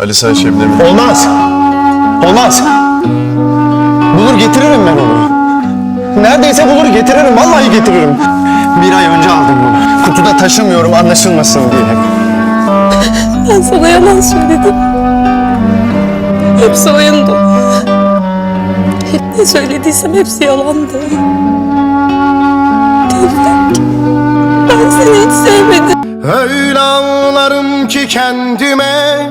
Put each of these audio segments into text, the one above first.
Ali sen Şebnem'i... Olmaz. Olmaz. Bulur getiririm ben onu. Neredeyse bulur getiririm. Vallahi getiririm. Bir ay önce aldım bunu. Kutuda taşımıyorum anlaşılmasın diye. Ben sana yalan söyledim. Hepsi oyundu. Hep ne söylediysem hepsi yalandı. Tevfik, ben seni hiç sevmedim. Öyle ağlarım ki kendime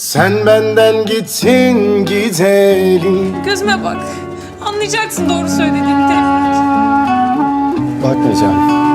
Sen benden gittin gidelim Gözüme bak. Anlayacaksın doğru söylediğimi Tevfik. Bakmayacağım Gittirme